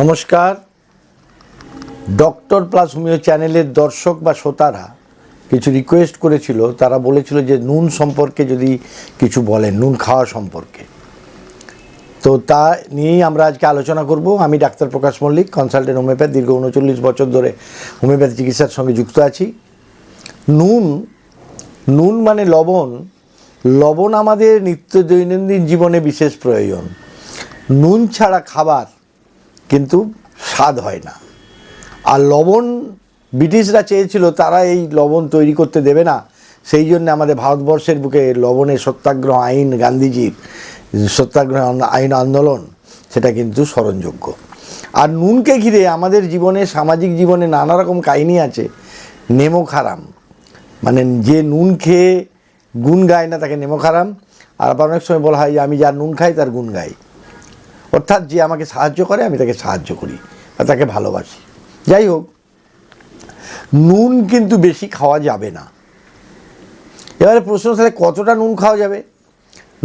নমস্কার। Doctor plus homeo চ্যানেলের দর্শক বা শ্রোতারা কিছু রিকোয়েস্ট করেছিল, তারা বলেছিল যে নুন সম্পর্কে যদি কিছু বলেন, নুন খাওয়া সম্পর্কে। তো তা নিয়েই আমরা আজকে আলোচনা করব। আমি ডাক্তার প্রকাশ মল্লিক কনসালটেন্ট হোমিওপ্যাথ দীর্ঘ উনচল্লিশ বছর ধরে হোমিওপ্যাথি চিকিৎসার সঙ্গে যুক্ত আছি। নুন নুন মানে লবণ। লবণ আমাদের নিত্য দৈনন্দিন জীবনে বিশেষ প্রয়োজন। নুন ছাড়া খাবার কিন্তু স্বাদ হয় না। আর লবণ ব্রিটিশরা চেয়েছিল, তারা এই লবণ তৈরি করতে দেবে না। সেই জন্য আমাদের ভারতবর্ষের বুকে লবণের সত্যাগ্রহ আইন, গান্ধীজির সত্যাগ্রহ আইন আন্দোলন, সেটা কিন্তু স্মরণযোগ্য। আর নুনকে ঘিরে আমাদের জীবনে, সামাজিক জীবনে নানা রকম কাহিনী আছে। নেমো খারাম। মানে যে নুন খেয়ে গুণ গায় না, তাকে নেমো খারাম। আর আবার অনেক সময় বলা হয় যে, আমি যার নুন খাই, তার গুণ গাই। অর্থাৎ যে আমাকে সাহায্য করে, আমি তাকে সাহায্য করি আর তাকে ভালোবাসি। যাই হোক, নুন কিন্তু বেশি খাওয়া যাবে না। এবারে প্রশ্ন তাহলে কতটা নুন খাওয়া যাবে?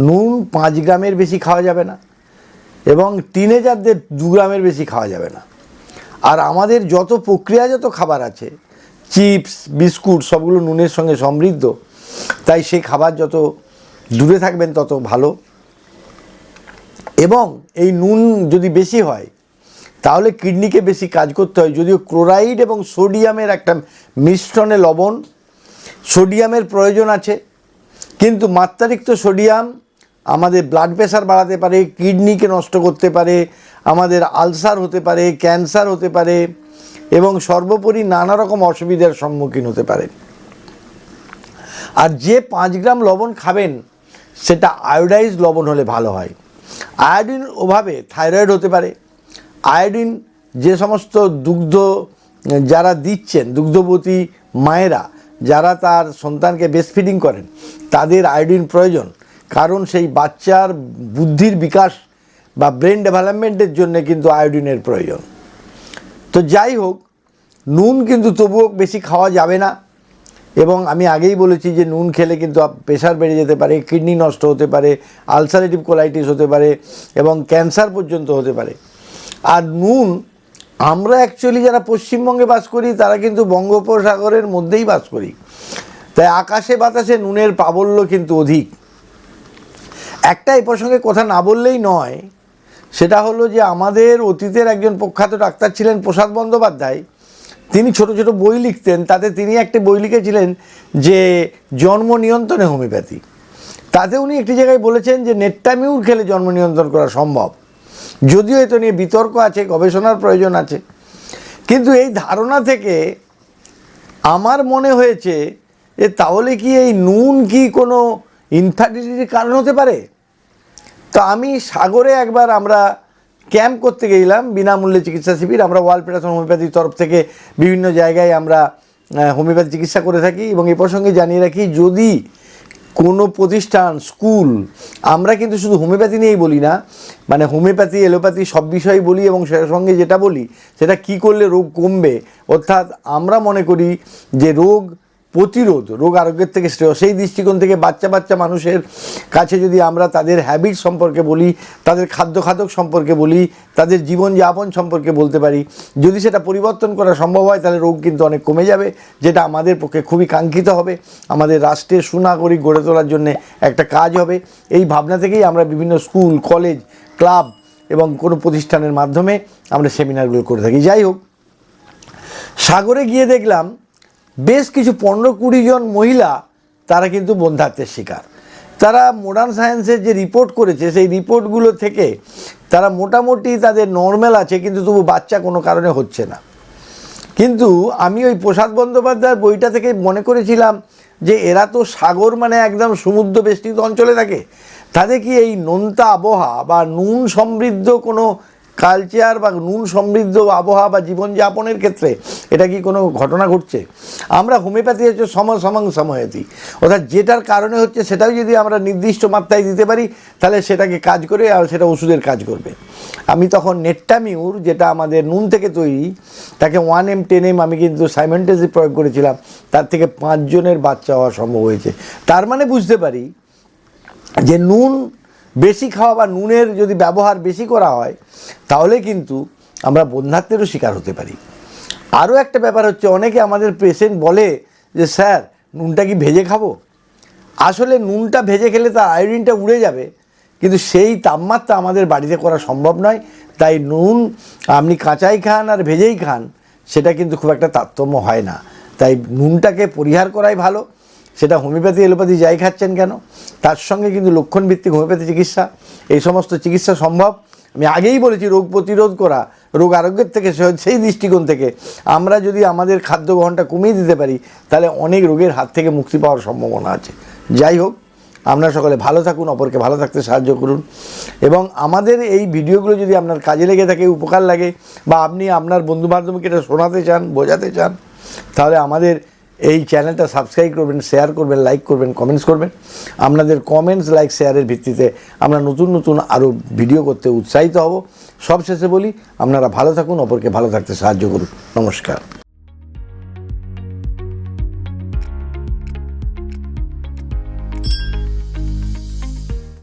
নুন পাঁচ গ্রামের বেশি খাওয়া যাবে না এবং টিনেজারদের দু গ্রামের বেশি খাওয়া যাবে না। আর আমাদের যত প্রক্রিয়াজাত খাবার আছে, চিপস, বিস্কুট, সবগুলো নুনের সঙ্গে সমৃদ্ধ, তাই সেই খাবার যত দূরে থাকবেন, তত ভালো। এবং এই নুন যদি বেশি হয়, তাহলে কিডনিকে বেশি কাজ করতে হয়। যদিও ক্লোরাইড এবং সোডিয়ামের একটা মিশ্রণে লবণ, সোডিয়ামের প্রয়োজন আছে, কিন্তু মাত্রাতিরিক্ত সোডিয়াম আমাদের ব্লাড প্রেশার বাড়াতে পারে, কিডনিকে নষ্ট করতে পারে, আমাদের আলসার হতে পারে ক্যান্সার হতে পারে, এবং সর্বোপরি নানা রকম অসুবিধার সম্মুখীন হতে পারে। আর যে পাঁচ গ্রাম লবণ খাবেন, সেটা আয়োডাইজ লবণ হলে ভালো হয়। আয়োডিন অভাবে থাইরয়েড হতে পারে। আয়োডিন যে সমস্ত দুগ্ধ, যারা দিচ্ছেন, দুগ্ধবতী মায়েরা, যারা তার সন্তানকে বেস্ট ফিডিং করেন, তাদের আয়োডিন প্রয়োজন। কারণ সেই বাচ্চার বুদ্ধির বিকাশ বা ব্রেন ডেভেলপমেন্টের জন্য কিন্তু আয়োডিনের প্রয়োজন। তো যাই হোক, নুন কিন্তু তবুও বেশি খাওয়া যাবে না। এবং আমি আগেই বলেছি যে নুন খেলে কিন্তু প্রেশার বেড়ে যেতে পারে, কিডনি নষ্ট হতে পারে, আলসারেটিভ কোলাইটিস হতে পারে এবং ক্যান্সার পর্যন্ত হতে পারে। আর নুন, আমরা অ্যাকচুয়ালি যারা পশ্চিমবঙ্গে বাস করি, তারা কিন্তু বঙ্গোপসাগরের মধ্যেই বাস করি। তাই আকাশে বাতাসে নুনের প্রাবল্য কিন্তু অধিক। একটা এ প্রসঙ্গে কথা না বললেই নয়, সেটা হলো যে আমাদের অতীতের একজন প্রখ্যাত ডাক্তার ছিলেন প্রসাদ বন্দ্যোপাধ্যায়। তিনি ছোট ছোট বই লিখতেন, তাতে তিনি একটি বই লিখেছিলেন যে জন্ম নিয়ন্ত্রণে হোমিওপ্যাথি। তাতে উনি একটি জায়গায় বলেছেন যে নেট্টামিউর খেলে জন্ম নিয়ন্ত্রণ করা সম্ভব। যদিও এত নিয়ে বিতর্ক আছে, গবেষণার প্রয়োজন আছে। কিন্তু এই ধারণা থেকে আমার মনে হয়েছে যে তাহলে কি এই নুন কি কোনো ইনফার্টিলিটির কারণ হতে পারে? তো আমি সাগরে একবার আমরা ক্যাম্প করতে গেছিলাম বিনামূল্যে চিকিৎসা শিবির। আমরা ওয়ার্ল্ড ফেডারেশন হোমিওপ্যাথির তরফ থেকে বিভিন্ন জায়গায় আমরা হোমিওপ্যাথি চিকিৎসা করে থাকি এবং এ প্রসঙ্গে জানিয়ে রাখি, যদি কোনো প্রতিষ্ঠান, স্কুল, আমরা কিন্তু শুধু হোমিওপ্যাথি নিয়েই বলি না মানে হোমিওপ্যাথি এলোপ্যাথি সব বিষয়ই বলি এবং সে সঙ্গে যেটা বলি, সেটা কি করলে রোগ কমবে? অর্থাৎ আমরা মনে করি যে রোগ প্রতিরোধ, রোগ আরোগ্যের থেকে শ্রেয়। সেই দৃষ্টিকোণ থেকে বাচ্চা বাচ্চা মানুষের কাছে যদি আমরা তাদের হ্যাবিট সম্পর্কে বলি, তাদের খাদ্য খাদক সম্পর্কে বলি, তাদের জীবনযাপন সম্পর্কে বলতে পারি, যদি সেটা পরিবর্তন করা সম্ভব হয়, তাহলে রোগ কিন্তু অনেক কমে যাবে, যেটা আমাদের পক্ষে খুবই কাঙ্ক্ষিত হবে। আমাদের রাষ্ট্রের সুনাগরিক গড়ে তোলার জন্য একটা কাজ হবে। এই ভাবনা থেকেই আমরা বিভিন্ন স্কুল, কলেজ, ক্লাব এবং কোনো প্রতিষ্ঠানের মাধ্যমে আমরা সেমিনারগুলো করে থাকি। যাই হোক, সাগরে গিয়ে দেখলাম বেশ কিছু পনেরো কুড়ি জন মহিলা তারা কিন্তু বন্ধাত্বের শিকার। তারা মডার্ন সায়েন্সের যে রিপোর্ট করেছে, সেই রিপোর্টগুলো থেকে তারা মোটামুটি তাদের নর্মাল আছে, কিন্তু তবু বাচ্চা কোনো কারণে হচ্ছে না। কিন্তু আমি ওই প্রসাদ বন্দ্যোপাধ্যায়ের বইটা থেকে মনে করেছিলাম যে এরা তো সাগর মানে একদম সমুদ্র বেষ্টিত অঞ্চলে থাকে। তাদের কি এই নোনতা আবহাওয়া বা নুন সমৃদ্ধ কোনো কালচার বা নুন সমৃদ্ধ আবহাওয়া বা জীবনযাপনের ক্ষেত্রে এটা কি কোনো ঘটনা ঘটছে? আমরা হোমিওপ্যাথি হচ্ছে সম সমাং সময়তি। অর্থাৎ যেটার কারণে হচ্ছে সেটাও যদি আমরা নির্দিষ্ট মাত্রায় দিতে পারি, তাহলে সেটাকে কাজ করে আর সেটা ওষুধের কাজ করবে। আমি তখন নেট্টামিউর যেটা আমাদের নুন থেকে তৈরি, তাকে ওয়ান এম টেন এম আমি কিন্তু সাইমেন্টেসি প্রয়োগ করেছিলাম, তার থেকে পাঁচজনের বাচ্চা হওয়া সম্ভব হয়েছে। তার মানে বুঝতে পারি যে নুন বেশি খাওয়া বা নুনের যদি ব্যবহার বেশি করা হয়, তাহলে কিন্তু আমরা বন্ধাত্মেরও শিকার হতে পারি। আরও একটা ব্যাপার হচ্ছে, অনেকে আমাদের পেশেন্ট বলে যে, স্যার, নুনটা কি ভেজে খাব? আসলে নুনটা ভেজে খেলে তার আয়োডিনটা উড়ে যাবে, কিন্তু সেই তাপমাত্রা আমাদের বাড়িতে করা সম্ভব নয়। তাই নুন, আপনি কাঁচাই খান আর ভেজেই খান, সেটা কিন্তু খুব একটা তারতম্য হয় না। তাই নুনটাকে পরিহার করাই ভালো। সেটা হোমিওপ্যাথি এলোপ্যাথি যাই খাচ্ছেন কেন? তার সঙ্গে কিন্তু লক্ষণভিত্তিক হোমিওপ্যাথি চিকিৎসা। এই সমস্ত চিকিৎসা সম্ভব। আমি আগেই বলেছি, রোগ প্রতিরোধ করা, রোগ আরোগ্যের থেকে সেই দৃষ্টিকোণ থেকে আমরা যদি আমাদের খাদ্য গ্রহণটা কমিয়ে দিতে পারি, তাহলে অনেক রোগের হাত থেকে মুক্তি পাওয়ার সম্ভাবনা আছে। যাই হোক আপনারা সকলে ভালো থাকুন, অপরকে ভালো থাকতে সাহায্য করুন। এবং আমাদের এই ভিডিওগুলো যদি আপনার কাজে লেগে থাকে, উপকার লাগে, বা আপনি আপনার বন্ধু বান্ধবকে এটা শোনাতে চান, বোঝাতে চান, তাহলে আমাদের এই চ্যানেলটা সাবস্ক্রাইব করবেন শেয়ার করবেন লাইক করবেন কমেন্টস করবেন। আপনাদের কমেন্টস লাইক শেয়ারের ভিত্তিতে আমরা নতুন নতুন আরও ভিডিও করতে উৎসাহিত হব। সবশেষে বলি, আপনারা ভালো থাকুন, অপরকে ভালো থাকতে সাহায্য করুন। নমস্কার।